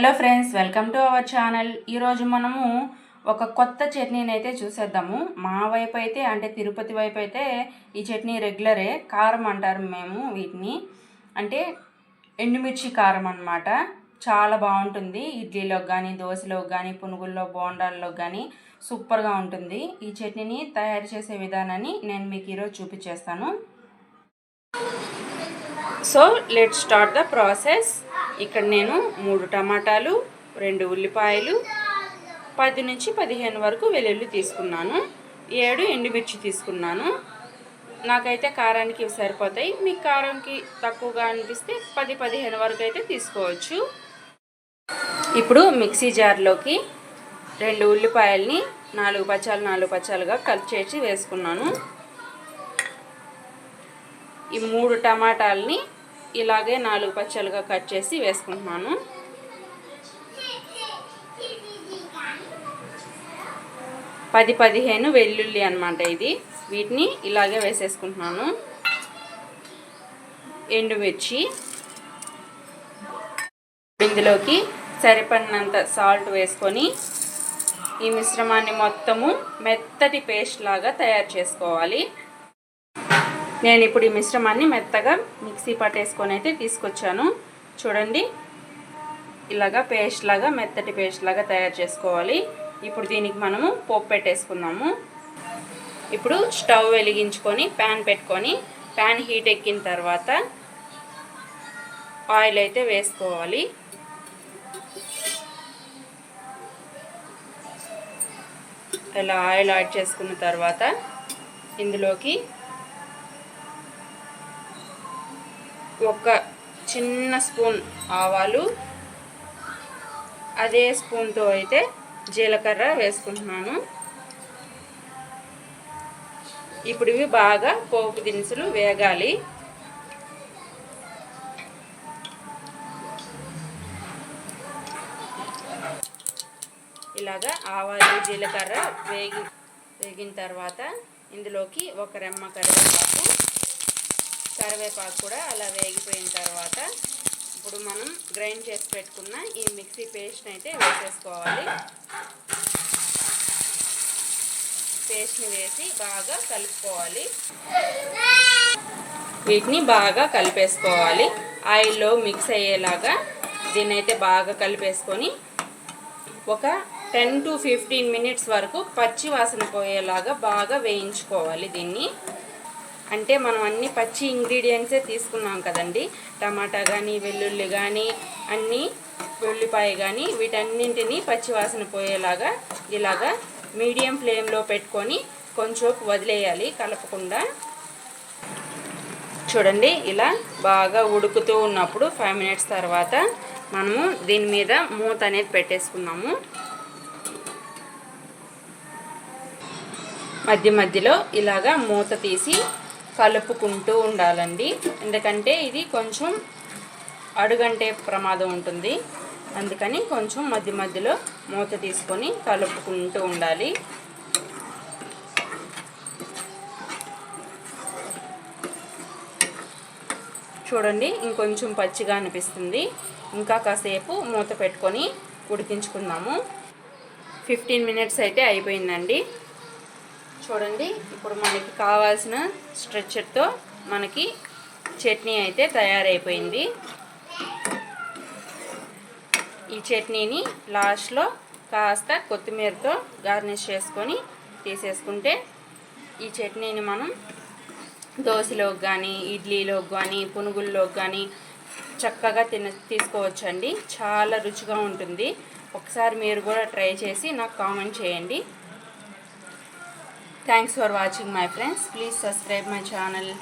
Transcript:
Hello friends welcome to our channel. ఈరోజు మనము ఒక కొత్త చట్నీని అయితే చూసేద్దాము. మా వైపు అయితే అంటే తిరుపతి వైపు అయితే ఈ చట్నీ రెగ్యులరే కారం అంటారు మేము వీటిని. అంటే ఎండుమిర్చి కారం అన్నమాట. చాలా బాగుంటుంది. ఇడ్లీలోకి కానీ దోశలోకి కానీ పునుగుల్లో బోండాల్లో కానీ సూపర్గా ఉంటుంది. ఈ చట్నీని తయారు చేసే విధానాన్ని నేను మీకు ఈరోజు చూపించేస్తాను. So let start the process. ఇక్కడ నేను మూడు టమాటాలు రెండు ఉల్లిపాయలు పది నుంచి పదిహేను వరకు వెల్లుల్లి తీసుకున్నాను. ఏడు ఎండుమిర్చి తీసుకున్నాను. నాకైతే కారానికి సరిపోతాయి. మీ కారంకి తక్కువగా అనిపిస్తే పది పదిహేను వరకు అయితే తీసుకోవచ్చు. ఇప్పుడు మిక్సీ జార్లోకి రెండు ఉల్లిపాయల్ని నాలుగు పచ్చాలు నాలుగు పచ్చాలుగా కట్ చేసి వేసుకున్నాను. ఈ మూడు టమాటాలని ఇలాగే నాలుగు పచ్చలుగా కట్ చేసి వేసుకుంటున్నాను. పది పదిహేను వెల్లుల్లి అనమాట ఇది. వీటిని ఇలాగే వేసేసుకుంటున్నాను. ఎండుమిర్చి. ఇందులోకి సరిపడినంత సాల్ట్ వేసుకొని ఈ మిశ్రమాన్ని మొత్తము మెత్తటి పేస్ట్ లాగా తయారు చేసుకోవాలి. నేను ఇప్పుడు ఈ మిశ్రమాన్ని మెత్తగా మిక్సీ పట్టేసుకొని అయితే తీసుకొచ్చాను. చూడండి. ఇలాగా పేస్ట్ లాగా మెత్తటి పేస్ట్ లాగా తయారు చేసుకోవాలి. ఇప్పుడు దీనికి మనము పోపు పెట్టేసుకుందాము. ఇప్పుడు స్టవ్ వెలిగించుకొని ప్యాన్ పెట్టుకొని ప్యాన్ హీట్ ఎక్కిన తర్వాత ఆయిల్ అయితే వేసుకోవాలి. ఇలా ఆయిల్ యాడ్ చేసుకున్న తర్వాత ఇందులోకి ఒక చిన్న స్పూన్ ఆవాలు అదే స్పూన్తో అయితే జీలకర్ర వేసుకుంటున్నాను. ఇప్పుడు ఇవి బాగా పోపు దినుసులు వేగాలి. ఇలాగా ఆవాలు జీలకర్ర వేగి వేగిన తర్వాత ఇందులోకి ఒక రెమ్మ కరివేపాకు కరివేపాకు కూడా అలా వేగిపోయిన తర్వాత ఇప్పుడు మనం గ్రైండ్ చేసి పెట్టుకున్న ఈ మిక్సీ పేస్ట్ని అయితే వేసేసుకోవాలి. పేస్ట్ని వేసి బాగా కలుపుకోవాలి. వీటిని బాగా కలిపేసుకోవాలి. ఆయిల్లో మిక్స్ అయ్యేలాగా దీన్ని అయితే బాగా కలిపేసుకొని ఒక టెన్ టు ఫిఫ్టీన్ మినిట్స్ వరకు పచ్చి వాసన పోయేలాగా బాగా వేయించుకోవాలి దీన్ని. అంటే మనం అన్ని పచ్చి ఇంగ్రీడియంట్సే తీసుకున్నాం కదండి. టమాటా కానీ వెల్లుల్లి కానీ అన్నీ ఉల్లిపాయ కానీ వీటన్నింటినీ పచ్చి వాసన పోయేలాగా ఇలాగా మీడియం ఫ్లేమ్లో పెట్టుకొని కొంచెం వదిలేయాలి కలపకుండా. చూడండి ఇలా బాగా ఉడుకుతూ ఉన్నప్పుడు ఫైవ్ మినిట్స్ తర్వాత మనము దీని మీద మూత అనేది పెట్టేసుకున్నాము. మధ్య మధ్యలో ఇలాగా మూత తీసి కలుపుకుంటూ ఉండాలండి. ఎందుకంటే ఇది కొంచెం అడుగంటే ప్రమాదం ఉంటుంది. అందుకని కొంచెం మధ్య మధ్యలో మూత తీసుకొని కలుపుకుంటూ ఉండాలి. చూడండి ఇంకొంచెం పచ్చిగా అనిపిస్తుంది. ఇంకా కాసేపు మూత పెట్టుకొని ఉడికించుకుందాము. ఫిఫ్టీన్ మినిట్స్ అయితే అయిపోయిందండి. చూడండి. ఇప్పుడు మనకి కావాల్సిన స్ట్రెచ్చర్తో మనకి చట్నీ అయితే తయారైపోయింది. ఈ చట్నీని లాస్ట్లో కాస్త కొత్తిమీరతో గార్నిష్ చేసుకొని తీసేసుకుంటే ఈ చట్నీని మనం దోశలోకి కానీ ఇడ్లీలోకి కానీ పునుగుల్లోకి కానీ చక్కగా తిన తీసుకోవచ్చండి. చాలా రుచిగా ఉంటుంది. ఒకసారి మీరు కూడా ట్రై చేసి నాకు కామెంట్ చేయండి. Thanks for watching my friends. Please subscribe my channel.